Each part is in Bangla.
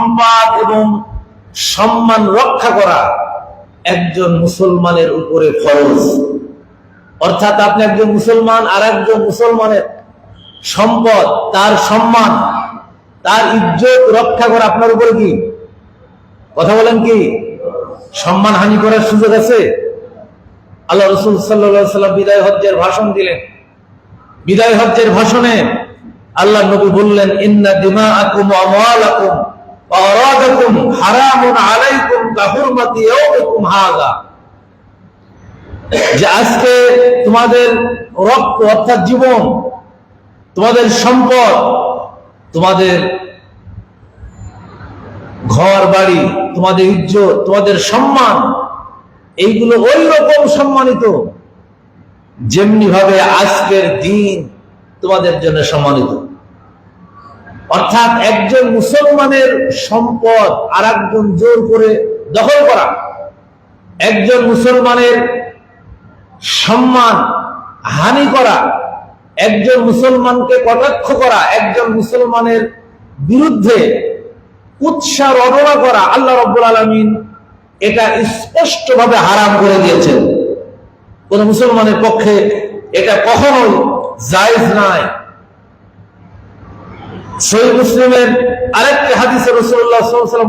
সম্মান এবং সম্মান রক্ষা করা একজন মুসলমানের উপরে ফরজ। অর্থাৎ আপনি একজন মুসলমান আর একজন মুসলমানের সম্পদ, তার সম্মান, তার ইজ্জত রক্ষা করা আপনার উপরে কি? কথা বলেন কি? সম্মান হানি করার সুযোগ আছে? আল্লাহ রসুল সাল্লা সাল্লাম বিদায় হজ্জের ভাষণ দিলেন। বিদায় হজ্জের ভাষণে আল্লাহ নবী বললেন, ইন্না দিমা আকুম আমালাকুম অরাদাকুম হারামুন আলাইকুম কাহুরমাতি ইয়াউমিকুম হাযা যে আজকে তোমাদের রক্ত অর্থাৎ জীবন, তোমাদের সম্পদ, তোমাদের ঘর বাড়ি তোমাদের ইজ্জত, তোমাদের সম্মান, এইগুলো ওই রকম সম্মানিত। যেমনি ভাবে আজকের দিন তোমাদের জন্য সম্মানিত। অর্থাৎ একজন মুসলমানের সম্পদ আর একজন জোর করে দখল করা। একজন মুসলমানের সম্মান হানি করা। একজন মুসলমানকে কটাক্ষ করা। একজন মুসলমানের বিরুদ্ধে উৎসাহ রটনা করা। আল্লাহ রব্বুল আলমিন এটা স্পষ্টভাবে হারাম করে দিয়েছেন। কোন মুসলমানের পক্ষে এটা কখনোই জায়েজ নাই সহি মুসলিমের আরেকটি হাদিসে রসুল্লাহ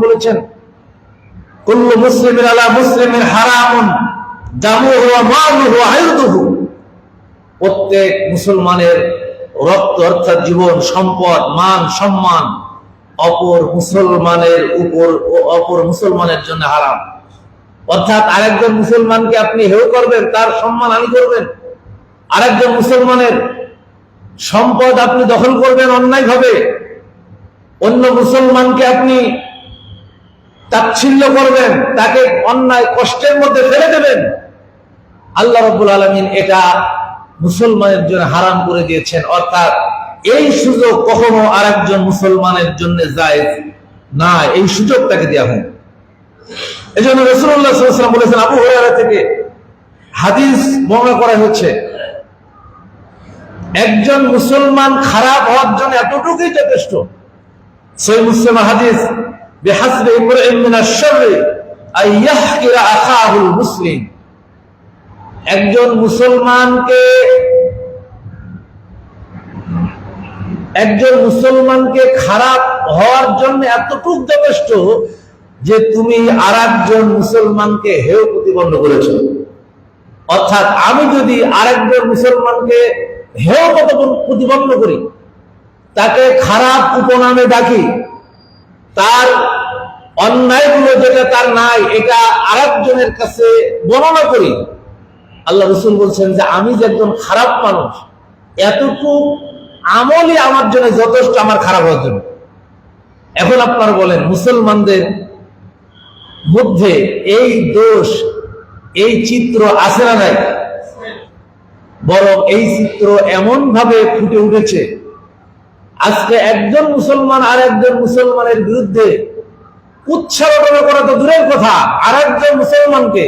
বলেছেন, কুল্লু মুসলিমের আলা মুসলিমের হারামুন দামুহু ওয়া মালুহু ওয়া আয়ুদুহু প্রত্যেক মুসলমানের রক্ত অর্থাৎ জীবন, সম্পদ, মান, সম্মান অপর মুসলমানের উপর ও অপর মুসলমানের জন্য হারাম। অর্থাৎ আরেকজন মুসলমানকে আপনি হেউ করবেন, তার সম্মান হানি করবেন। আরেকজন মুসলমানের সম্পদ আপনি দখল করবেন অন্যায় ভাবে অন্য মুসলমানকে আপনি তাচ্ছিল্য করবেন, তাকে অন্যায় কষ্টের মধ্যে ফেলে দেবেন। আল্লাহ রব্বুল আলমিন এটা মুসলমানের জন্য হারাম করে দিয়েছেন। অর্থাৎ এই সুযোগ কখনো আরেকজন মুসলমানের জন্য যায় না, এই সুযোগ তাকে দেওয়া হয় এই জন্য রসুল্লাহাম বলেছেন, আবু হরিয়ারা থেকে হাদিস বর্ণনা করা হচ্ছে একজন মুসলমান খারাপ হওয়ার জন্য এতটুকুই যথেষ্ট। সেই মুসলিম হাদিস, বেহাসবে আখাহুল মুসলিম। একজন মুসলমানকে একজন মুসলমানকে খারাপ হওয়ার জন্য এতটুক যথেষ্ট যে তুমি আর একজন মুসলমানকে হেয় প্রতিবন্ধ করেছ। অর্থাৎ আমি যদি আর একজন মুসলমানকে হেয় প্রতিবন্ধ করি তাকে খারাপ উপনামে ডাকি। তার অন্যায়গুলো যেটা তার নাই, এটা আরেকজনের কাছে বর্ণনা করি। আল্লাহ রসুল বলছেন যে, আমি যে একজন খারাপ মানুষ, এতটুকু আমলই আমার জন্য যথেষ্ট, আমার খারাপ হওয়ার জন্য। এখন আপনারা বলেন, মুসলমানদের মধ্যে এই দোষ, এই চিত্র আসে না নাই? বরং এই চিত্র এমন ভাবে ফুটে উঠেছে আজকে একজন মুসলমান আর একজন মুসলমানের বিরুদ্ধে উচ্ছারণা করা তো দূরের কথা। আর একজন মুসলমানকে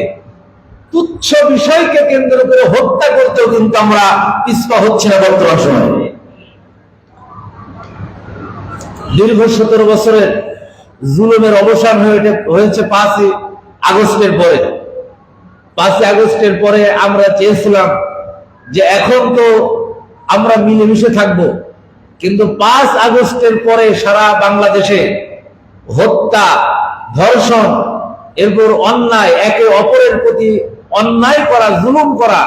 তুচ্ছ বিষয়কে কেন্দ্র করে হত্যা করতেও কিন্তু আমরা পিছপা হচ্ছে না বর্তমান সময়। দীর্ঘ সতেরো বছরের জুলুমের অবসান হয়েছে পাঁচই আগস্টের পরে। পাঁচই আগস্টের পরে আমরা চেয়েছিলাম যে এখন তো আমরা মিলেমিশে থাকব। কিন্তু পাঁচ আগস্টের পরে সারা বাংলাদেশে হত্যা, ধর্ষণ, এরপর অন্যায়, একে অপরের প্রতি অন্যায় করা, জুলুম করা,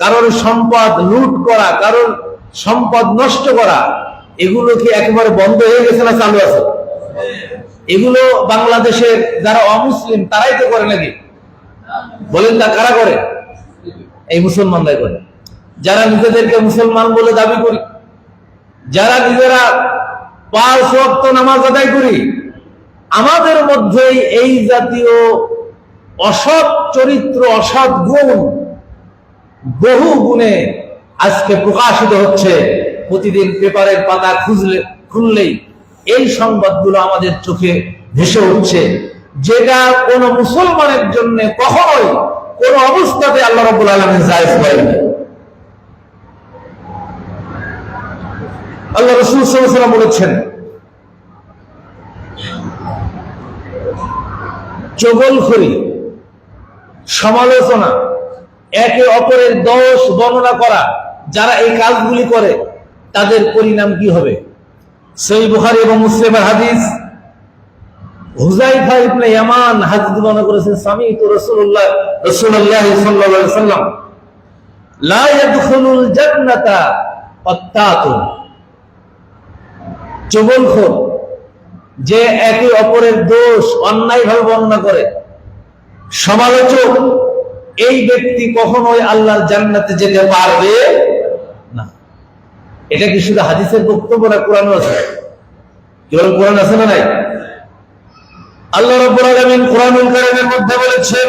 কারোর সম্পদ লুট করা, কারোর সম্পদ নষ্ট করা, এগুলো কি একেবারে বন্ধ হয়ে গেছে না চালু আছে? এগুলো বাংলাদেশের যারা অমুসলিম, তারাই তো করে নাকি? বলেন না, কারা করে? এই মুসলমানরাই করে। যারা নিজেদেরকে মুসলমান বলে দাবি করি যারা নিজেরা পাঁচ ওয়াক্ত নামাজ আদায় করি, আমাদের মধ্যেই এই জাতীয় অসৎ চরিত্র, অসৎ গুণ বহু গুণে আজকে প্রকাশিত হচ্ছে। প্রতিদিন পেপারের পাতা খুঁজলে, খুললেই এই সংবাদগুলো আমাদের চোখে ভেসে উঠছে। যেটা কোন মুসলমানের জন্য কখনোই কোন অবস্থাতে আল্লাহ রবুল আলমের জায়জ হয়নি আল্লাহ রসুল সাল্লাম বলেছেন, চগলখড়ি, সমালোচনা, একে অপরের দোষ বর্ণনা করা, যারা এই কাজগুলি করে, তাদের পরিণাম কি হবে? সেই বুখারি এবং মুসলিমের হাদিস হুজাইফা ইবনে ইয়ামান হাদিস বর্ণনা করেছেন স্বামী তো সাল্লাল্লাহু আলাইহি সাল্লাম লা ইয়াদখুলুল জান্নাতা চগলখোর যে একে অপরের দোষ অন্যায়ভাবে বর্ণনা করে, সমালোচক, এই ব্যক্তি কখনোই আল্লাহর জান্নাতে যেতে পারবে না। এটা কি শুধু হাদিসের বক্তব্য না কোরআন আছে? কেবল কোরআন আছে না নাই? আল্লাহ রাব্বুল আলামিন কোরআনুল কারীমের মধ্যে বলেছেন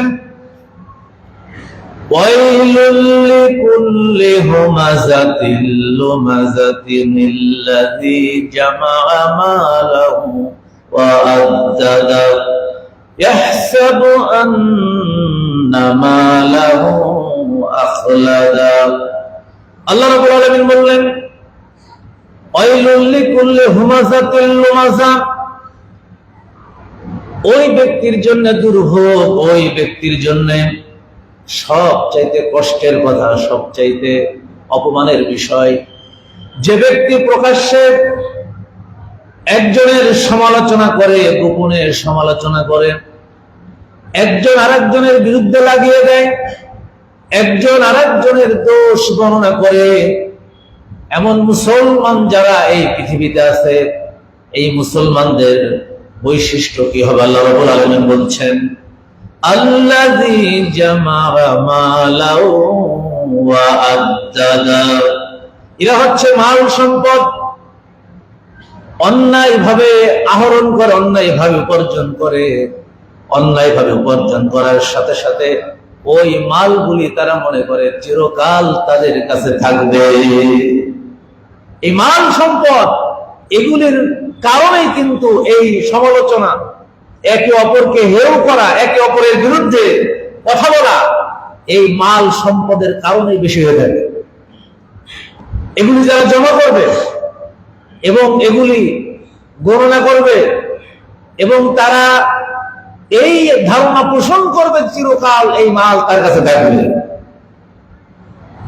আল্লাহ বললেন ওই ব্যক্তির জন্য দুর্ভোগ ওই ব্যক্তির জন্য সব চাইতে কষ্টের কথা সব চাইতে অপমানের বিষয়, যে ব্যক্তি প্রকাশ্যে একজনের সমালোচনা করে, গোপনের সমালোচনা করে, একজন আরেকজনের বিরুদ্ধে লাগিয়ে দেয়, একজন আরেকজনের দোষ বর্ণনা করে, এমন মুসলমান যারা এই পৃথিবীতে আছে, এই মুসলমানদের বৈশিষ্ট্য কি হবে? আল্লাহ রাব্বুল আলামিন বলছেন জামা'a মালাও ওয়া আদ্দাদা। এরা হচ্ছে মাল সম্পদ। অন্যায় ভাবে আহরণ করে অন্যায় ভাবে উপার্জন করে। অন্যায় ভাবে উপার্জন করার সাথে সাথে ওই মালগুলি তারা মনে করে চিরকাল তাদের কাছে থাকবে। এই মাল সম্পদ, এগুলির কারণেই কিন্তু এই সমালোচনা একে অপরকে হেউ করা, একে অপরের বিরুদ্ধে কথা বলা, এই মাল সম্পদের কারণে বেশি হয়ে যাবে এগুলি যারা জমা করবে এবং এগুলি গণনা করবে এবং তারা এই ধারণা পোষণ করবে চিরকাল এই মাল তার কাছে থাকবে।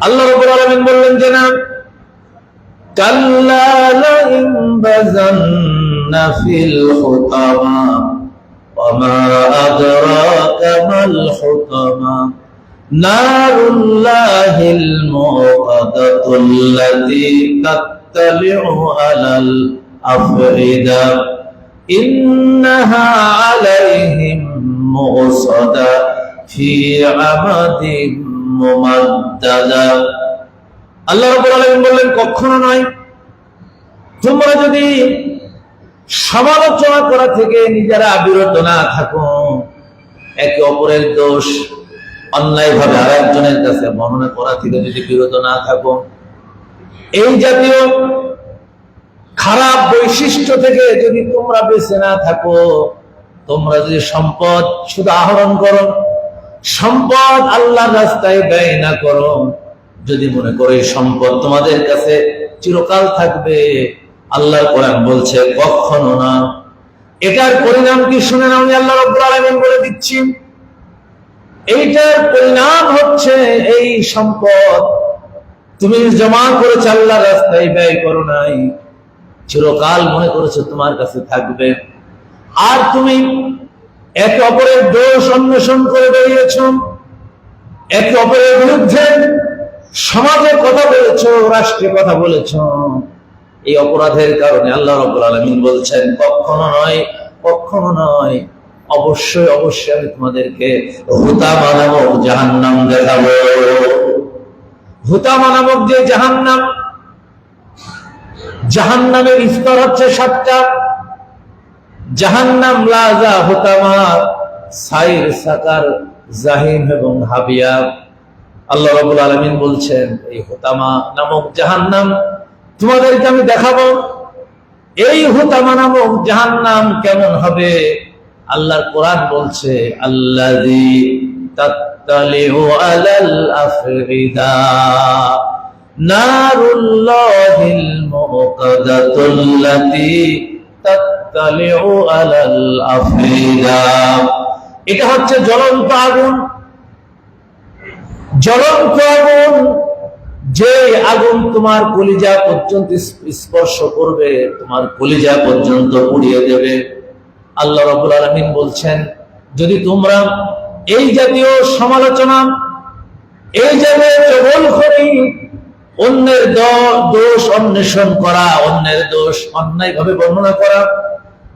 আল্লাহ রবুল আলমিন বললেন যে না, কাল্লা وما أدراك ما الحطمة نار الله الموقدة التي تطلع على الأفئدة إنها عليهم مؤصدة في عمد ممددة আল্লাহ রাব্বুল আলামিন বললেন কখনো নয় তোমরা যদি সমালোচনা করা থেকে নিজেরা বিরত না থাকো একে অপরের দোষ অন্যায় ভাবে আর একজনের কাছে বর্ণনা করা থেকে যদি বিরত না থাকো এই জাতীয় খারাপ বৈশিষ্ট্য থেকে যদি তোমরা বেঁচে না থাকো, তোমরা যদি সম্পদ শুধু আহরণ করো, সম্পদ আল্লাহর রাস্তায় ব্যয় না করো, যদি মনে করো এই সম্পদ তোমাদের কাছে চিরকাল থাকবে আল্লাহর কোরআন বলছে, কখনো না। এটার পরিণাম কি শুনে না আমি আল্লাহ রব্বুল বলে দিচ্ছি। এইটার পরিণাম হচ্ছে এই সম্পদ। তুমি জমা করেছ আল্লাহর রাস্তায়, ব্যয় করো নাই। চিরকাল মনে করেছ তোমার কাছে থাকবে। আর তুমি একে অপরের দোষ অন্বেষণ করে বেরিয়েছ। একে অপরের বিরুদ্ধে সমাজের কথা বলেছ রাষ্ট্রে কথা বলেছ। এই অপরাধের কারণে আল্লাহ রব্বুল আলমিন বলছেন, কখনো নয় কখনো নয়, অবশ্যই অবশ্যই আমি তোমাদেরকে হুতামা নামক জাহান্নাম দেখাবো। হুতামা নামক যে জাহান্নাম। জাহান্নামের স্তর হচ্ছে সাতটা। জাহান্নাম লাজা হুতামা সাইর, সাকার, জাহিম এবং হাবিয়া আল্লাহ রাবুল আলমিন বলছেন, এই হোতামা নামক জাহান্নাম তোমাদেরকে আমি দেখাবো, এই হুতামা নামক জাহান নাম কেমন হবে? আল্লাহর কোরআন বলছে আল্লা এটা হচ্ছে জ্বলন্ত আগুন। জ্বলন্ত আগুন যে আগুন তোমার কলিজা পর্যন্ত স্পর্শ করবে, তোমার কলিজা পর্যন্ত পুড়িয়ে দেবে। আল্লাহ রাব্বুল আলামিন বলছেন, যদি তোমরা এই জাতীয় সমালোচনা, এই জাতীয় চগলখড়ি অন্যের দ- দোষ অন্বেষণ করা, অন্যের দোষ অন্যায় ভাবে বর্ণনা করা,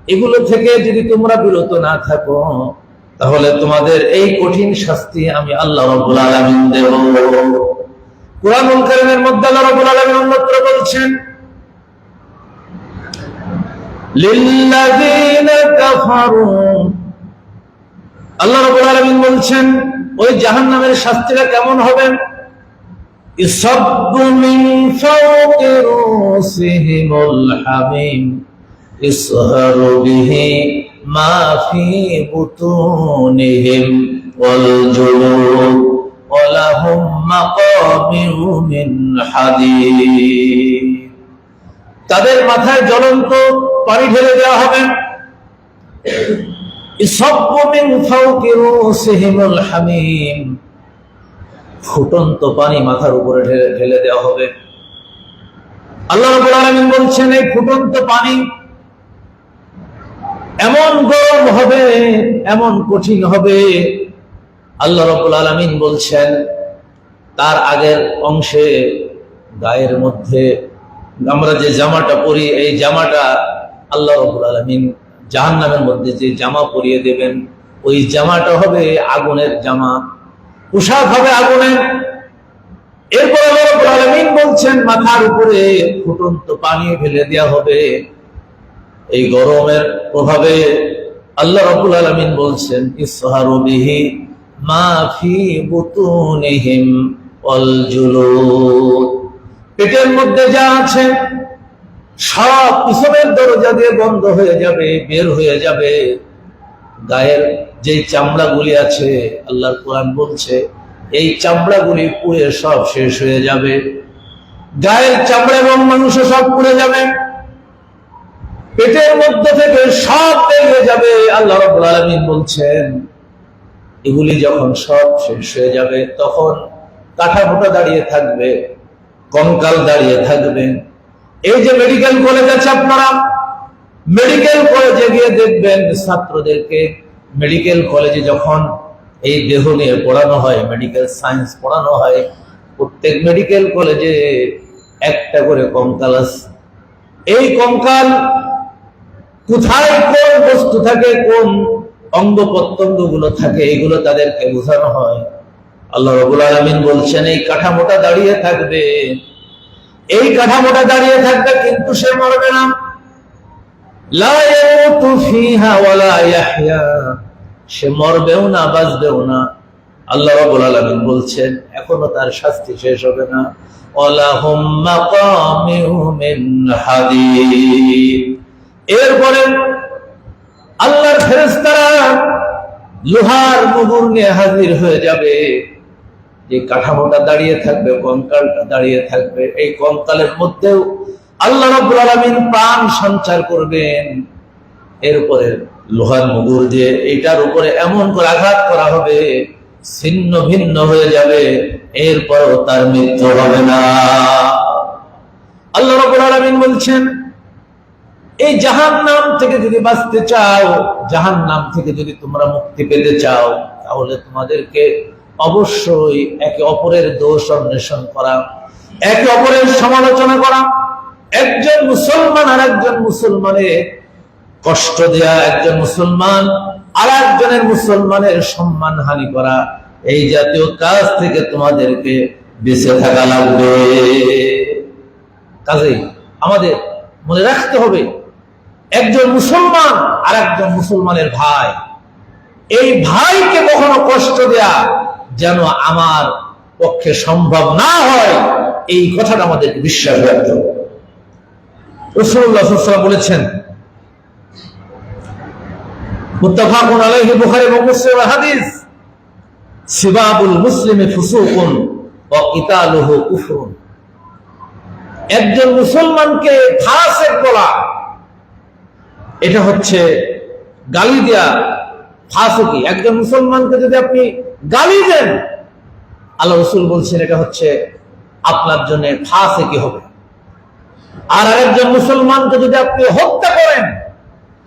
এগুলো থেকে যদি তোমরা বিরত না থাকো, তাহলে তোমাদের এই কঠিন শাস্তি আমি আল্লাহ রাব্বুল আলামিন দেব। কোরআনুল মধ্যে আল্লাহ রাব্বুল আলামিন অন্যত্র বলছেন, লিল্লাযীনা কাফারু। আল্লাহ রাব্বুল আলামিন বলছেন, ওই জাহান্নামের শাস্তিটা কেমন হবে? ইসাব্বু মিন ফাওকি রুসিহিমুল হামিম। ইসহারু বিহি মা ফি বুতুনিহিম ওয়াল জুলুদ ওয়ালাহুম তাদের মাথায় জ্বলন্ত পানি ঢেলে দেওয়া হবে। ফুটন্ত পানি মাথার উপরে ঢেলে দেওয়া হবে। আল্লাহ বলছেন, এই ফুটন্ত পানি এমন গরম হবে, এমন কঠিন হবে। আল্লাহ রাব্বুল আলামিন বলছেন তার আগের অংশে গায়ের মধ্যে আমরা যে জামাটা পরি, এই জামাটা আল্লাহ রাব্বুল আলামিন জাহান্নামের মধ্যে যে জামা পরিয়ে দেবেন, ওই জামাটা হবে আগুনের জামা। পোশাক হবে আগুনের। এরপর আল্লাহ রাব্বুল আলামিন বলছেন, মাথার উপরে ফুটন্ত পানি ফেলে দেওয়া হবে। এই গরমের প্রভাবে আল্লাহ রাব্বুল আলামিন বলছেন, ইসহারু বিহি মা ফি বুতুনিহিম। পেটের মধ্যে যা আছে, সব পিছনের দরজা দিয়ে বন্ধ হয়ে যাবে, বের হয়ে যাবে। গায়ের যে চামড়াগুলি আছে, আল্লাহর কোরআন বলছে, এই চামড়াগুলি পুড়ে সব শেষ হয়ে যাবে। গায়ের চামড়া এবং মাংস সব পুড়ে যাবে। পেটের মধ্যে থেকে সব বেরিয়ে যাবে, আল্লাহ রাব্বুল আলামিন বলছেন। এগুলি যখন সব শেষ হয়ে যাবে, তখন কাঠামোটা দাঁড়িয়ে থাকবে, কঙ্কাল দাঁড়িয়ে থাকবে। এই যে মেডিকেল কলেজ আছে আপনারা মেডিকেল কলেজে গিয়ে দেখবেন ছাত্রদেরকে মেডিকেল কলেজে যখন এই দেহ নিয়ে পড়ানো হয় মেডিকেল সায়েন্স পড়ানো হয়, প্রত্যেক মেডিকেল কলেজে একটা করে কঙ্কাল আছে। এই কঙ্কাল কোথায় কোন বস্তু থাকে, কোন অঙ্গ প্রত্যঙ্গগুলো থাকে, এগুলো তাদেরকে বোঝানো হয়। আল্লাহ রবুল আলমিন বলছেন, এই কাঠামোটা দাঁড়িয়ে থাকবে। এই কাঠামোটা দাঁড়িয়ে থাকবে কিন্তু সে মরবে না। সে মরবেও না, বাঁচবেও না। আল্লাহ রাব্বুল আলামিন বলছেন, এখনও তার শাস্তি শেষ হবে না। এরপরে আল্লাহর ফেরেস্তারা লোহার মুগুর নিয়ে হাজির হয়ে যাবে। যে কাঠামোটা দাঁড়িয়ে থাকবে, কঙ্কালটা দাঁড়িয়ে থাকবে, এই কঙ্কালের মধ্যেও আল্লাহ রাব্বুল আলামিন প্রাণ সঞ্চার করবেন। এরপরে লোহার মুগুর দিয়ে এটার উপরে এমন করে আঘাত করা হবে, ছিন্ন ভিন্ন হয়ে যাবে, এরপরও তার মৃত্যু হবে না। আল্লাহ রাব্বুল আলামিন বলছেন, এই জাহান নাম থেকে যদি বাঁচতে চাও জাহান নাম থেকে যদি তোমরা মুক্তি পেতে চাও, তাহলে তোমাদেরকে অবশ্যই একে অপরের দোষ অন্বেষণ করা, একে অপরের সমালোচনা করা, একজন মুসলমান আর একজন মুসলমানের কষ্ট দেয়া, একজন মুসলমান আর একজনের মুসলমানের সম্মান হানি করা, এই জাতীয় কাজ থেকে তোমাদেরকে বেঁচে থাকা লাগবে। কাজেই আমাদের মনে রাখতে হবে, একজন মুসলমান আর একজন মুসলমানের ভাই, এই ভাইকে কখনো কষ্ট দেয়া যেন আমার পক্ষে সম্ভব না হয়, এই কথাটা আমাদের বিশ্বাস রাখতে রসুল্লাহ বলেছেন আলাইহি একজন মুসলমানকে ফাসিক বলা এটা হচ্ছে গালি দেয়া ফাঁসকি। একজন মুসলমানকে যদি আপনি গালি দেন। আল্লাহ রসুল বলছেন, এটা হচ্ছে আপনার জন্য ফাঁসে কি হবে? আর আরেকজন মুসলমানকে যদি আপনি হত্যা করেন,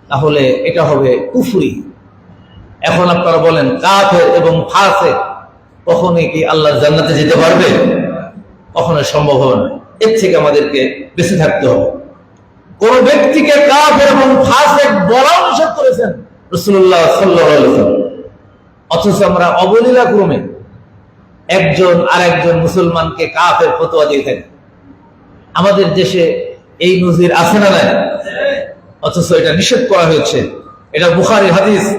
তাহলে এটা হবে কুফরি। এখন আপনারা বলেন, কাফের এবং ফাঁসে কখনই কি আল্লাহ জান্নাতে যেতে পারবে? কখনো সম্ভব হবে না। এর থেকে আমাদেরকে বেঁচে থাকতে হবে। কোন ব্যক্তিকে কাফের এবং ফাসেক বলা নিষেধ করেছেন রসুল্লাহ সাল্লাহ অথচ আমরা অবলীলা ক্রমে একজন আর একজন মুসলমানকে কাফের ফতোয়া দিয়ে থাকি। আমাদের দেশে এই নজির আছে না নাই? অথচ এটা নিষেধ করা হয়েছে। এটা বুখারি হাদিস।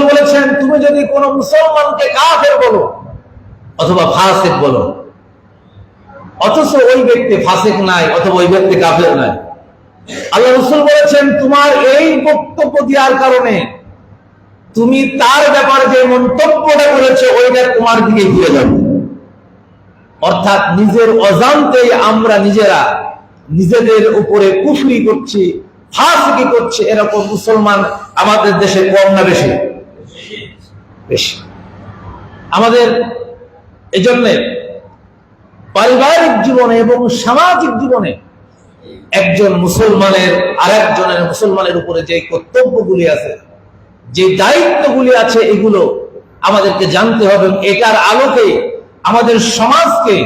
বলেছেন, তুমি যদি কোন মুসলমানকে কাফের বলো অথবা ফাসিক বলো অথচ ওই ব্যক্তি ফাসিক নাই, অথবা ওই ব্যক্তি কাফের নাই। আল্লাহ রসুল বলেছেন, তোমার এই বক্তব্য দেওয়ার কারণে তুমি তার ব্যাপারে যে মন্তব্যটা করেছে, ওইটা তোমার দিকে ঘুরে যাবে। অর্থাৎ নিজের অজান্তেই আমরা নিজেরা নিজেদের উপরে কুফরি করছি, ফাঁসকি করছি, এরকম মুসলমান আমাদের দেশে কম না বেশি? বেশি। আমাদের এজন্যে পারিবারিক জীবনে এবং সামাজিক জীবনে একজন মুসলমানের, আরেকজনের মুসলমানের উপরে যে কর্তব্যগুলি আছে, যে দায়িত্বগুলি আছে, এগুলো আমাদেরকে জানতে হবে এটার আলোকে আমাদের সমাজকে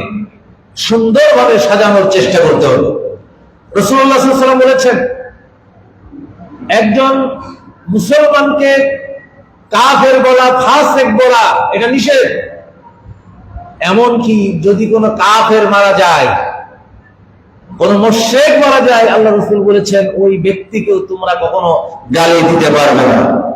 সুন্দরভাবে সাজানোর চেষ্টা করতে হবে। রসুল্লাহ সাল্লাম বলেছেন, একজন মুসলমানকে কাফের বলা, ফাসেক বলা, এটা নিষেধ। এমনকি যদি কোনো কাফের মারা যায়, কোন মোশেক মারা যায়, আল্লাহ রসুল বলেছেন, ওই ব্যক্তিকেও তোমরা কখনো গালি দিতে পারবে না।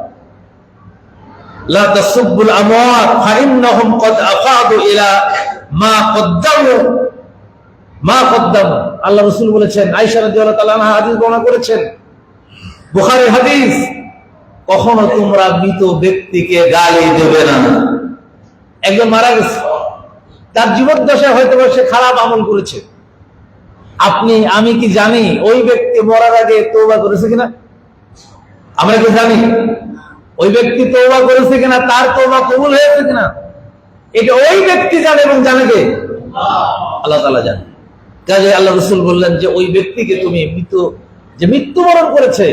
করেছেন কখনো তোমরা মৃত ব্যক্তিকে গালি দেবে না। একজন মারা গেছে। তার জীবদ্দশায় হয়তো সে খারাপ আমল করেছে। আপনি, আমি কি জানি ওই ব্যক্তি মরার আগে তৌবা করেছে কিনা? আমরা কি জানি? ওই ব্যক্তি তৌবা করেছে কিনা, তার তৌবা কবুল হয়েছে কিনা? এটা ওই ব্যক্তি জানে এবং জানে কে আল্লাহ তালা জানে। কাজে আল্লাহ রসুল বললেন যে ওই ব্যক্তিকে তুমি মৃত যে মৃত্যুবরণ করেছে,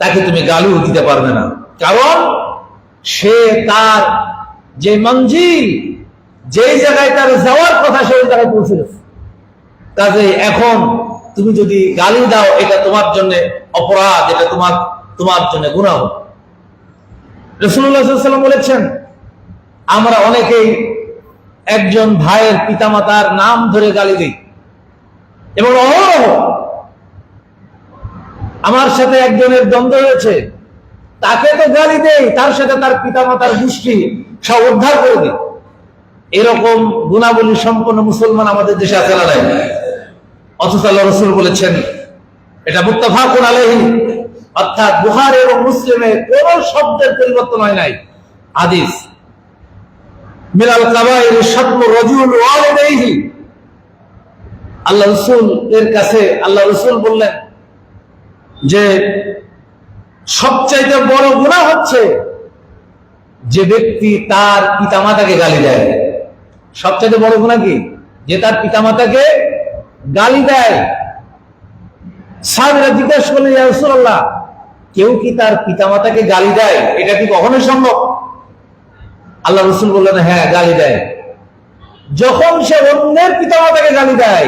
তাকে তুমি গালিও দিতে পারবে না। কারণ সে তার যে মঞ্জিল যেই জায়গায় তার যাওয়ার কথা সেই জায়গায় পৌঁছে গেছে কাজে এখন তুমি যদি গালি দাও, এটা তোমার জন্য অপরাধ, এটা তোমার তোমার জন্য গুণাহ রসুল্লাহাম বলেছেন, আমরা অনেকেই একজন ভাইয়ের পিতামাতার নাম ধরে গালি দিই। এবং অহরহ আমার সাথে একজনের দ্বন্দ্ব হয়েছে, তাকে তো গালি দেই, তার সাথে তার পিতামাতার গোষ্ঠী সব উদ্ধার করে দিই। এরকম গুণাবলী সম্পন্ন মুসলমান আমাদের দেশে আছে না নাই? অথচ আল্লাহ রসুল বলেছেন, এটা মুক্তাফাকুন আলহি অর্থাৎ বুহার এবং মুসলিমে কোন শব্দের পরিবর্তন হয় নাই। আদিস মিলাল কাবাইর সত্য রজুল আল্লাহ রসুল এর কাছে, আল্লাহ রসুল বললেন যে, সবচাইতে বড় গুণা হচ্ছে যে ব্যক্তি তার পিতামাতাকে গালি দেয়। সবচাইতে বড় গুণা কি? যে তার পিতামাতাকে গালি দেয়। সাহেবরা জিজ্ঞাসা করলেন রসুল্লাহ কেউ কি তার পিতামাতাকে গালি দেয়? এটা কি কখনোই সম্ভব? আল্লাহ রসুল বললেন হ্যাঁ গালি দেয়। যখন সে অন্যের পিতামাতাকে গালি দেয়,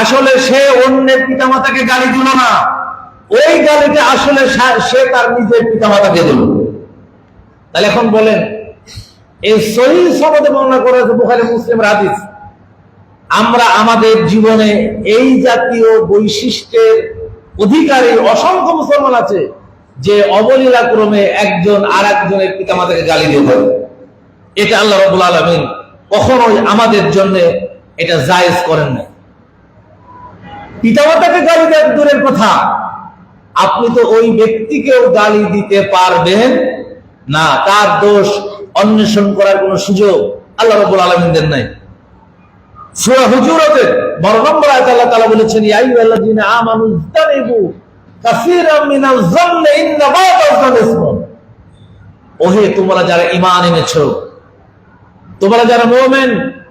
আসলে সে অন্যের পিতামাতাকে গালি দিল না। ওই গালিটা আসলে সে তার নিজের পিতামাতাকে দিল। তাহলে এখন বলেন এই সহি সমাজে বর্ণনা করা হয়েছে বুখারি মুসলিম হাদিস। আমরা আমাদের জীবনে এই জাতীয় বৈশিষ্ট্যের অধিকারী অসংখ্য মুসলমান আছে যে অবলীলা ক্রমে একজন আর একজনের পিতা পিতামাতাকে গালি দিয়ে এটা আল্লাহ রবুল আলমিন কখনোই আমাদের জন্য এটা জায়েজ করেন না পিতামাতাকে গালি দেওয়ার দূরের কথা। আপনি তো ওই ব্যক্তিকেও গালি দিতে পারবেন না, তার দোষ অন্বেষণ করার কোন সুযোগ আল্লাহ রবুল আলমিনদের নাই। সূরা হুজুরাতের 12 নম্বর আয়াত আল্লাহ তাআলা বলেছেন আইয়ুহাল্লাযীনা আমানু ইজতানিবু কাসীরাম মিনাল যান্নি ইন্না বা'দাল যান্নি ইসমুন ওহে, তোমরা যারা ঈমান এনেছো, তোমরা যারা মুমিন